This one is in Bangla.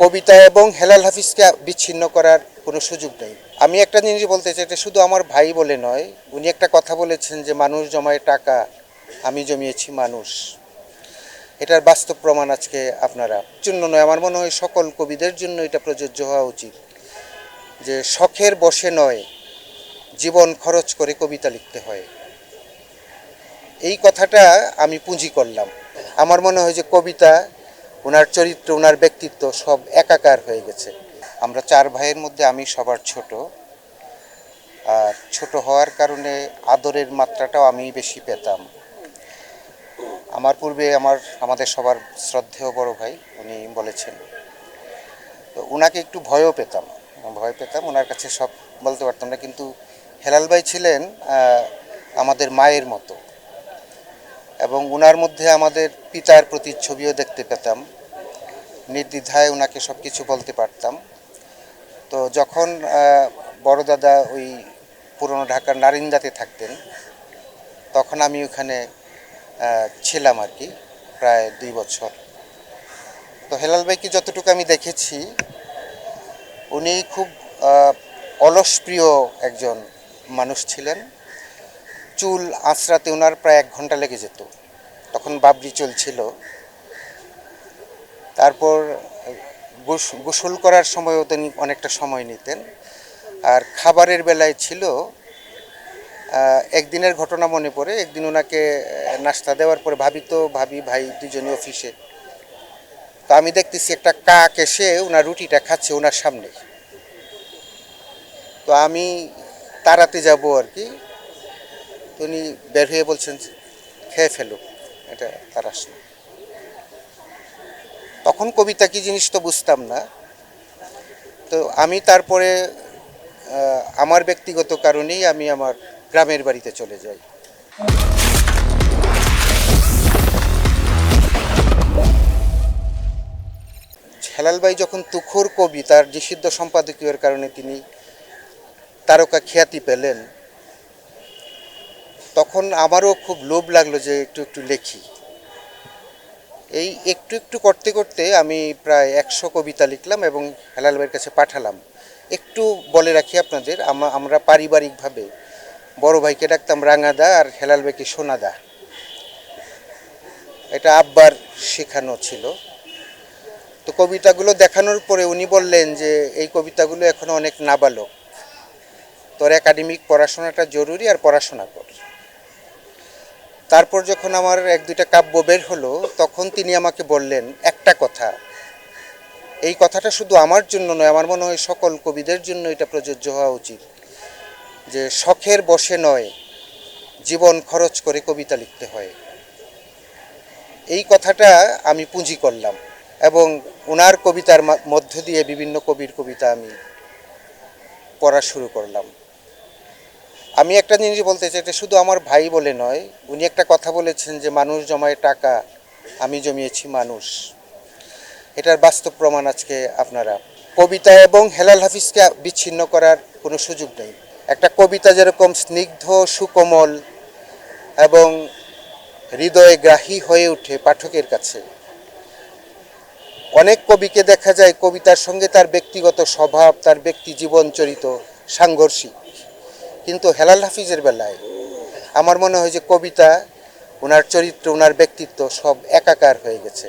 কবিতা এবং হেলাল হাফিজকে বিচ্ছিন্ন করার কোনো সুযোগ নেই। আমি একটা জিনিস বলতে চাই, এটা শুধু আমার ভাই বলে নয়, উনি একটা কথা বলেছেন যে মানুষ জমায় টাকা, আমি জমিয়েছি মানুষ। এটার বাস্তব প্রমাণ আজকে আপনারা। জন্য নয়, আমার মনে হয় সকল কবিদের জন্য এটা প্রযোজ্য হওয়া উচিত যে শখের বসে নয়, জীবন খরচ করে কবিতা লিখতে হয়। এই কথাটা আমি পুঁজি করলাম। আমার মনে হয় যে কবিতা ওনার চরিত্র, ওনার ব্যক্তিত্ব সব একাকার হয়ে গেছে। আমরা চার ভাইয়ের মধ্যে আমি সবার ছোট। আর ছোট হওয়ার কারণে আদরের মাত্রাটাও আমি বেশি পেতাম। আমার পূর্বে আমার, আমাদের সবার শ্রদ্ধেয় বড় ভাই, উনি বলেছেন। তো ওনাকে একটু ভয়ও পেতাম। ভয় পেতাম, ওনার কাছে সব বলতে পারতাম না। কিন্তু হেলাল ভাই ছিলেন আমাদের মায়ের মতো। এবং ওনার মধ্যে আমাদের পিতার প্রতিচ্ছবিও দেখতে পেতাম। নির্দ্বিধায় ওনাকে সব কিছু বলতে পারতাম। তো যখন বড় দাদা ওই পুরনো ঢাকার নারিন্দাতে থাকতেন, তখন আমি ওখানে ছিলাম আর কি, প্রায় দুই বছর। তো হেলাল ভাইকে যতটুকু আমি দেখেছি, উনি খুব অলসপ্রিয় একজন মানুষ ছিলেন। চুল আঁচড়াতে ওনার প্রায় এক ঘণ্টা লেগে যেত। তখন বাবরি চলছিল। তারপর গোস- গোসল করার সময়ও তিনি অনেকটা সময় নিতেন। আর খাবারের বেলায় ছিল একদিনের ঘটনা মনে পড়ে। একদিন ওনাকে নাস্তা দেওয়ার পরে ভাবি তো, ভাবি, ভাই দুজনে অফিসে। তো আমি দেখতেছি একটা কাক এসে ওনার রুটিটা খাচ্ছে ওনার সামনে। তো আমি তাড়াতে যাব আর কি। উনি বের হয়ে বলছেন খেয়ে ফেলো। এটা তার আসলে। তখন কবিতা কি জিনিস তো বুঝতাম না। তো আমি তারপরে আমার ব্যক্তিগত কারণেই আমি আমার গ্রামের বাড়িতে চলে যাই। হেলাল ভাই যখন তুখোর কবি, তার নিষিদ্ধ সম্পাদকীয়ের কারণে তিনি তারকা খ্যাতি পেলেন। তখন আমারও খুব লোভ লাগল যে একটু একটু লেখি। এই একটু একটু করতে করতে আমি প্রায় একশো কবিতা লিখলাম এবং হেলাল ভাইয়ের কাছে পাঠালাম। একটু বলে রাখি আপনাদের আমরা পারিবারিকভাবে বড় ভাইকে ডাকতাম রাঙাদা আর হেলাল ভাইকে সোনাদা। এটা আব্বার শেখানো ছিল। তো কবিতাগুলো দেখানোর পরে উনি বললেন যে, এই কবিতাগুলো এখনও অনেক নাবালক। তোর একাডেমিক পড়াশোনাটা জরুরি আর পড়াশোনা কর। তারপর যখন আমার এক দুইটা কাব্য বের হলো, তখন তিনি আমাকে বললেন, একটা কথা। এই কথাটা শুধু আমার জন্য নয়, আমার মনে হয় সকল কবিদের জন্য এটা প্রযোজ্য হওয়া উচিত। যে শখের বসে নয়, জীবন খরচ করে কবিতা লিখতে হয়। এই কথাটা আমি পুঁজি করলাম এবং ওনার কবিতার মধ্য দিয়ে বিভিন্ন কবির কবিতা আমি পড়া শুরু করলাম। আমি একটা জিনিস বলতে চাই, এটা শুধু আমার ভাই বলে নয়, উনি একটা কথা বলেছেন যে মানুষ জমায় টাকা, আমি জমিয়েছি মানুষ। এটার বাস্তব প্রমাণ আজকে আপনারা। কবিতা এবং হেলাল হাফিজকে বিচ্ছিন্ন করার কোনো সুযোগ নেই। একটা কবিতা যেরকম স্নিগ্ধ, সুকোমল এবং হৃদয়ে গ্রাহী হয়ে ওঠে পাঠকের কাছে। অনেক কবিকে দেখা যায় কবিতার সঙ্গে তার ব্যক্তিগত স্বভাব, তার ব্যক্তি জীবন চরিত সাংঘর্ষিক। কিন্তু হেলাল হাফিজের বেলায় আমার মনে হয় যে কবিতা, ওনার চরিত্র, ওনার ব্যক্তিত্ব সব একাকার হয়ে গেছে।